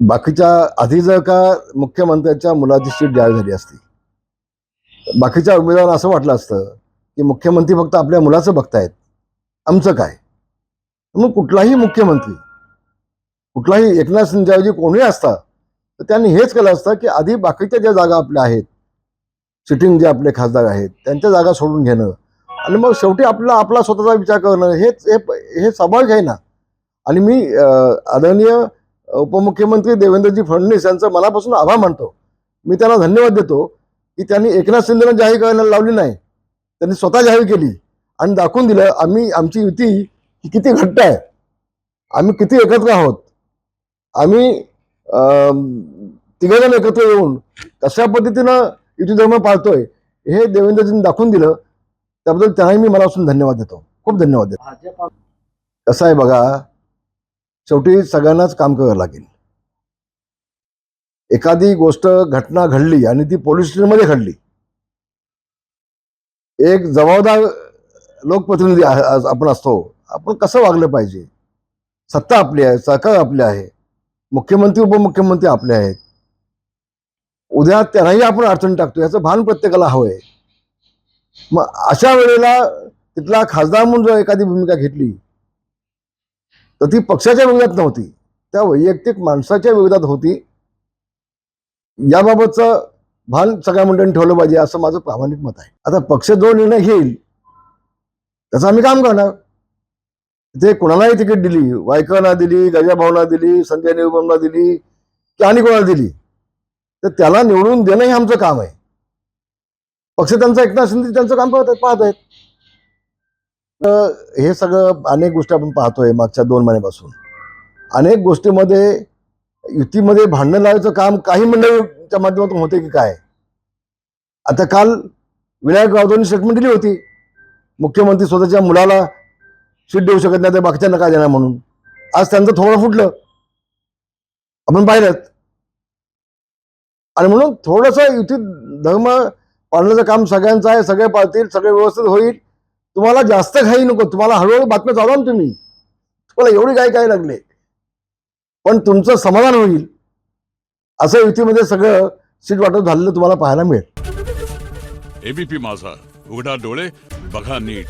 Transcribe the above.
बाकीच्या आधी जर का मुख्यमंत्र्यांच्या मुलाची सीट जाहीर झाली असती बाकीच्या उमेदवारांना असं वाटलं असतं की मुख्यमंत्री फक्त आपल्या मुलाचं बघतायत आमचं काय? मग कुठलाही मुख्यमंत्री कुठलाही एकनाथ शिंदेऐवजी कोणी असता तर त्यांनी हेच केलं असतं की आधी बाकीच्या ज्या जागा आपल्या आहेत सिटिंग जे आपले खासदार आहेत त्यांच्या जागा सोडून घेणं आणि मग शेवटी आपला आपला स्वतःचा विचार करणं हेच हे हे स्वाभाविक आहे ना. आणि मी आदरणीय उपमुख्यमंत्री देवेंद्रजी फडणवीस यांचं मनापासून आभार मानतो. मी त्यांना धन्यवाद देतो की त्यांनी एकनाथ शिंदेला जाहीर करायला लावली नाही. त्यांनी स्वतः जाहीर केली आणि दाखवून दिलं आम्ही आमची युती ही किती घट्ट आहे. आम्ही किती एकत्र आहोत. आम्ही तिघजण एकत्र येऊन कशा पद्धतीनं युती धर्म पाळतोय हे देवेंद्रजींनी दाखवून दिलं. त्याबद्दल त्यांनाही मी मनापासून धन्यवाद देतो. खूप धन्यवाद देतो. कसं आहे बघा शेवटी सगळ्यांनाच काम करावं लागेल. एखादी गोष्ट घटना घडली आणि ती पोलीस स्टेशनमध्ये घडली. एक जबाबदार लोकप्रतिनिधी आपण असतो. आपण कसं वागलं पाहिजे? सत्ता आपली आहे सरकार आपले आहे मुख्यमंत्री उपमुख्यमंत्री आपले आहेत. उद्या त्यांनाही आपण अडचण टाकतो याचं भान प्रत्येकाला हवंय मग अशा वेळेला तिथला खासदार म्हणून जर एखादी भूमिका घेतली तर ती पक्षाच्या विरोधात नव्हती. त्या वैयक्तिक माणसाच्या विरोधात होती. याबाबतचं भान सगळ्या मंडळींनी ठेवलं पाहिजे असं माझं प्रामाणिक मत आहे. आता पक्ष जो निर्णय घेईल त्याचं आम्ही काम करणार. ते कोणालाही तिकीट दिली वायकरना दिली गजाभाऊना दिली संजय निरुपमला दिली की आणि कोणाला दिली तर त्याला निवडून देणं हे आमचं काम आहे. पक्ष त्यांचं एकनाथ शिंदे त्यांचं काम पाहत आहेत पाहत आहेत. हे सगळं अनेक गोष्टी आपण पाहतोय मागच्या दोन महिन्यापासून. अनेक गोष्टीमध्ये युतीमध्ये भांडणं लावायचं काम काही मंडळीच्या माध्यमातून होते की काय? आता काल विनायक राऊतांनी स्टेटमेंट दिली होती. मुख्यमंत्री स्वतःच्या मुलाला सीट देऊ शकत नाही तर बाकीच्यांना काय देणार म्हणून? आज त्यांचं थोडं फुटलं. आपण पाहिलं. आणि म्हणून थोडंसं युती धर्म पाळण्याचं काम सगळ्यांचं आहे सगळे पाळतील सगळे व्यवस्थित होईल. तुम्हाला जास्त घाई नको तुम्हाला हळूहळू बातम्या चालवा ना तुम्ही. तुम्हाला एवढी घाई काय लागले? पण तुमचं समाधान होईल. असं युतीमध्ये सगळं सीट वाटप झालेलं तुम्हाला पाहायला मिळेल. एबीपी माझा. उघडा डोळे बघा नीट.